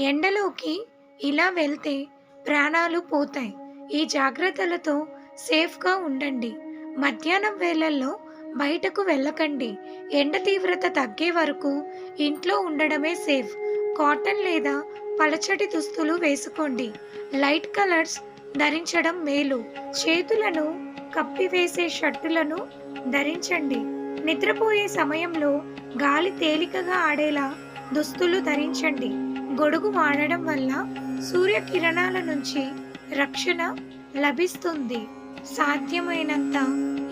ఎండలోకి ఇలా వెళ్తే ప్రాణాలు పోతాయి. ఈ జాగ్రత్తలతో సేఫ్గా ఉండండి. మధ్యాహ్నం వేళల్లో బయటకు వెళ్ళకండి. ఎండ తీవ్రత తగ్గే వరకు ఇంట్లో ఉండడమే సేఫ్. కాటన్ లేదా పలచటి దుస్తులు వేసుకోండి. లైట్ కలర్స్ ధరించడం మేలు. చేతులను కప్పివేసే షర్టులను ధరించండి. నిద్రపోయే సమయంలో గాలి తేలికగా ఆడేలా దుస్తులు ధరించండి. గొడుగు వాడడం వల్ల సూర్యకిరణాల నుంచి రక్షణ లభిస్తుంది. సాధ్యమైనంత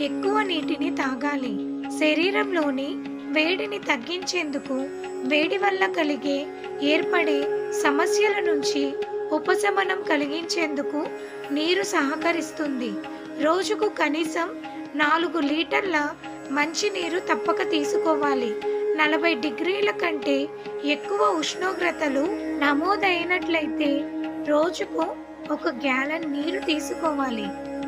ఎక్కువ నీటిని తాగాలి. శరీరంలోని వేడిని తగ్గించేందుకు వేడి వల్ల కలిగే ఏర్పడే సమస్యల నుంచి ఉపశమనం కలిగించేందుకు నీరు సహకరిస్తుంది. రోజుకు కనీసం నాలుగు లీటర్ల మంచినీరు తప్పక తీసుకోవాలి. నలభై డిగ్రీల కంటే ఎక్కువ ఉష్ణోగ్రతలు నమోదైనట్లయితే రోజుకు ఒక గ్యాలన్ నీరు తీసుకోవాలి.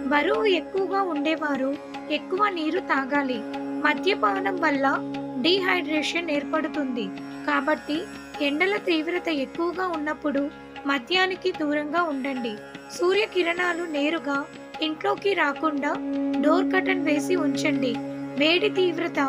బరువు ఎక్కువగా ఉండేవారు ఎక్కువ నీరు తాగాలి. మద్యపానం వల్ల డీహైడ్రేషన్ ఏర్పడుతుంది. కాబట్టి ఎండల తీవ్రత ఎక్కువగా ఉన్నప్పుడు మద్యానికి దూరంగా ఉండండి. సూర్యకిరణాలు నేరుగా ఇంట్లోకి రాకుండా డోర్ కటన్ వేసి ఉంచండి. వేడి తీవ్రత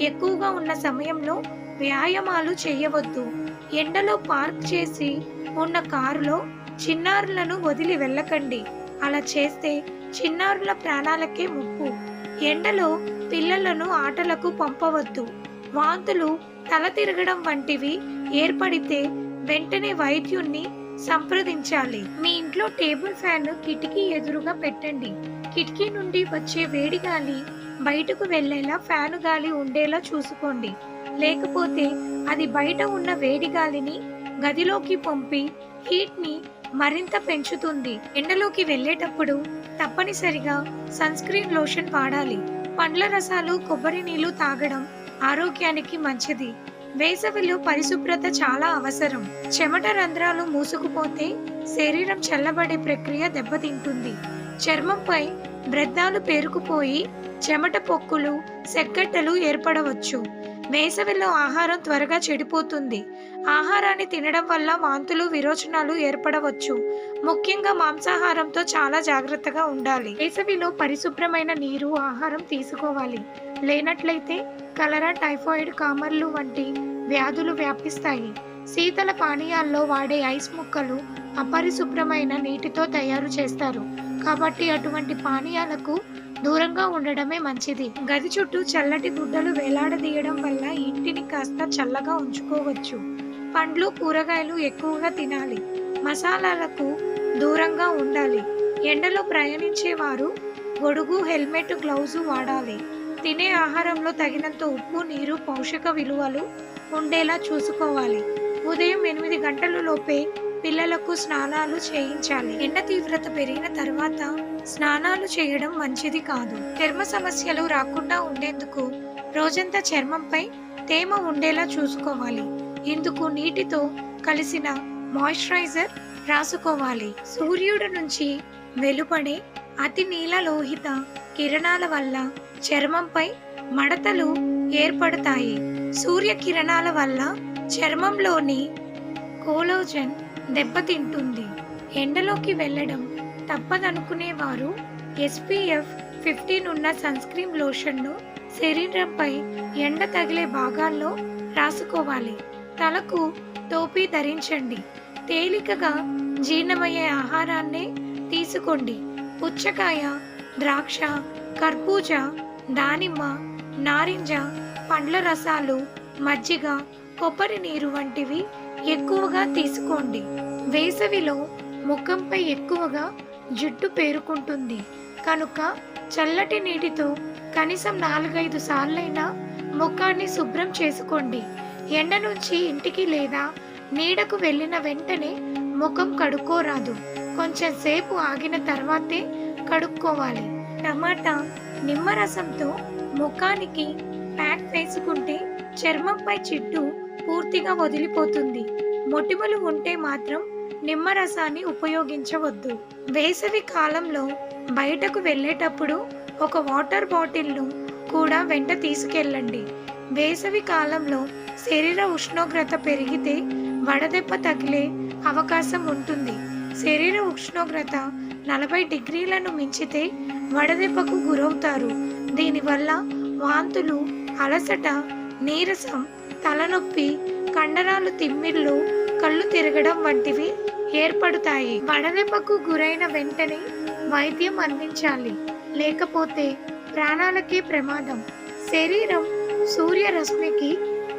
ఎక్కువగా ఉన్న సమయంలో వ్యాయామాలు చేయవద్దు. ఎండలో పార్క్ చేసి ఉన్న కారులో చిన్నారులను వదిలి వెళ్ళకండి. అలా చేస్తే చిన్నారుల ప్రాణాలకే ముప్పు. ఎండలో పిల్లలను ఆటలకు పంపవద్దు. వాంతులు తల తిరగడం వంటివి ఏర్పడితే వెంటనే వైద్యుణ్ణి సంప్రదించాలి. మీ ఇంట్లో టేబుల్ ఫ్యాన్ కిటికీ ఎదురుగా పెట్టండి. కిటికీ నుండి వచ్చే వేడి గాలి బయటకు వెళ్ళేలా ఫ్యాను గాలి ఉండేలా చూసుకోండి. లేకపోతే అది బయట ఉన్న వేడి గాలిని గదిలోకి పంపి హీట్ని మరింత పెంచుతుంది. ఎండలోకి వెళ్ళేటప్పుడు తప్పనిసరిగా సన్ స్క్రీన్ లోషన్ వాడాలి. పండ్ల రసాలు కొబ్బరి నీళ్ళు తాగడం ఆరోగ్యానికి మంచిది. వేసవిలో పరిశుభ్రత చాలా అవసరం. చెమట రంధ్రాలు మూసుకుపోతే శరీరం చల్లబడే ప్రక్రియ దెబ్బతింటుంది. చర్మంపై బ్రద్దాలు పేరుకుపోయి చెమట పొక్కులు సెగ్గట్టలు ఏర్పడవచ్చు. వేసవిలో ఆహారం త్వరగా చెడిపోతుంది. ఆహారాన్ని తినడం వల్ల వాంతులు విరోచనాలు ఏర్పడవచ్చు. ముఖ్యంగా మాంసాహారంతో చాలా జాగ్రత్తగా ఉండాలి. వేసవిలో పరిశుభ్రమైన నీరు ఆహారం తీసుకోవాలి. లేనట్లయితే కలరా టైఫాయిడ్ కామర్లు వంటి వ్యాధులు వ్యాపిస్తాయి. శీతల పానీయాల్లో వాడే ఐస్ ముక్కలు అపరిశుభ్రమైన నీటితో తయారు చేస్తారు. కాబట్టి అటువంటి పానీయాలకు దూరంగా ఉండడమే మంచిది. గది చుట్టూ చల్లటి గుడ్డలు వేలాడదీయడం వల్ల ఇంటిని కాస్త చల్లగా ఉంచుకోవచ్చు. పండ్లు కూరగాయలు ఎక్కువగా తినాలి. మసాలాలకు దూరంగా ఉండాలి. ఎండలో ప్రయాణించేవారు గొడుగు హెల్మెట్ గ్లౌజు వాడాలి. తినే ఆహారంలో తగినంత ఉప్పు నీరు పోషక విలువలు ఉండేలా చూసుకోవాలి. ఉదయం ఎనిమిది గంటల లోపే పిల్లలకు స్నానాలు చేయించాలి. ఎండ తీవ్రత పెరిగిన తర్వాత స్నానాలు చేయడం మంచిది కాదు. చర్మ సమస్యలు రాకుండా ఉండేందుకు రోజంతా చర్మంపై తేమ ఉండేలా చూసుకోవాలి. ఇందుకు నీటితో కలిసిన మాయిశ్చరైజర్ రాసుకోవాలి. సూర్యుడి నుంచి వెలుపడే అతి నీలలోహిత కిరణాల వల్ల చర్మంపై మడతలు ఏర్పడతాయి. సూర్య కిరణాల వల్ల చర్మంలోని కోలోజన్ దెబ్బతింటుంది. ఎండలోకి వెళ్ళడం తప్పదనుకునేవారు. ఎస్పీఎఫ్ ఫిఫ్టీన్ ఉన్న సన్ స్క్రీన్ లోషన్ను శరీరంపై ఎండ తగిలే భాగాల్లో రాసుకోవాలి. తలకు టోపీ ధరించండి. తేలికగా జీర్ణమయ్యే ఆహారాన్నే తీసుకోండి. పుచ్చకాయ ద్రాక్ష కర్బూజ దానిమ్మ నారింజ పండ్ల రసాలు మజ్జిగ కొబ్బరి నీరు వంటివి ఎక్కువగా తీసుకోండి. వేసవిలో ముఖంపై ఎక్కువగా జుట్టు పేరుకుంటుంది. కనుక చల్లటి నీటితో కనీసం నాలుగైదు సార్లైనా ముఖాన్ని శుభ్రం చేసుకోండి. ఎండ నుంచి ఇంటికి లేదా నీడకు వెళ్ళిన వెంటనే ముఖం కడుక్కోరాదు. కొంచెం సేపు ఆగిన తర్వాతే కడుక్కోవాలి. టమాటా నిమ్మరసంతో ముఖానికి ప్యాక్ వేసుకుంటే చర్మంపై చిట్టు పూర్తిగా వదిలిపోతుంది. మొటిమలు ఉంటే మాత్రం నిమ్మరసాన్ని ఉపయోగించవద్దు. వేసవి కాలంలో బయటకు వెళ్ళేటప్పుడు ఒక వాటర్ బాటిల్ను కూడా వెంట తీసుకెళ్ళండి. వేసవి కాలంలో శరీర ఉష్ణోగ్రత పెరిగితే వడదెబ్బ తగిలే అవకాశం ఉంటుంది. శరీర ఉష్ణోగ్రత నలభై డిగ్రీలను మించితే వడదెబ్బకు గురవుతారు. దీనివల్ల వాంతులు అలసట నీరసం తలనొప్పి కండరాలు తిమ్మిర్లు కళ్ళు తిరగడం వంటివి ఏర్పడతాయి. వడదెబ్బకు గురైన వెంటనే వైద్యం అందించాలి. లేకపోతే ప్రాణాలకే ప్రమాదం. శరీరం సూర్యరశ్మికి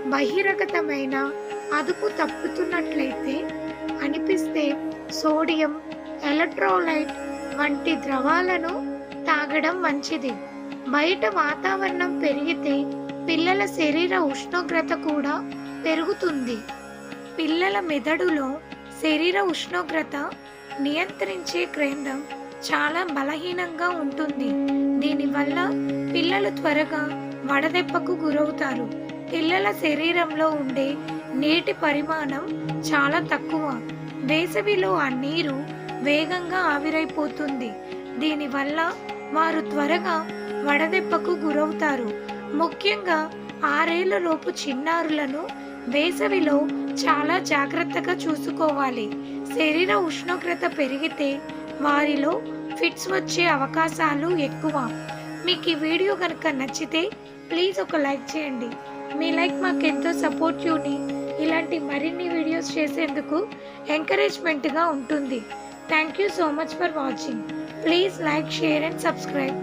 బహిరగతమైన అదుపు తప్పుతున్నట్లయితే అనిపిస్తే సోడియం ఎలక్ట్రోలైట్ వంటి ద్రవాలను తాగడం మంచిది. బయట వాతావరణం పెరిగితే పిల్లల శరీర ఉష్ణోగ్రత కూడా పెరుగుతుంది. పిల్లల మెదడులో శరీర ఉష్ణోగ్రత నియంత్రించే కేంద్రం చాలా బలహీనంగా ఉంటుంది. దీనివల్ల పిల్లలు త్వరగా వడదెబ్బకు గురవుతారు. పిల్లల శరీరంలో ఉండే నీటి పరిమాణం చాలా తక్కువ. వేసవిలో ఆ నీరు వేగంగా ఆవిరైపోతుంది. దీనివల్ల వారు త్వరగా వడదెబ్బకు గురవుతారు. ముఖ్యంగా ఆరేళ్ళలోపు చిన్నారులను వేసవిలో చాలా జాగ్రత్తగా చూసుకోవాలి. శరీర ఉష్ణోగ్రత పెరిగితే వారిలో ఫిట్స్ వచ్చే అవకాశాలు ఎక్కువ. మీకు ఈ వీడియో కనుక నచ్చితే ప్లీజ్ ఒక లైక్ చేయండి. మీ లైక్ మాకు ఎంతో సపోర్టివ్ని ఇలాంటి మరిన్ని వీడియోస్ చేసేందుకు ఎంకరేజ్మెంట్గా ఉంటుంది. Thank you so much for watching. Please like share and subscribe.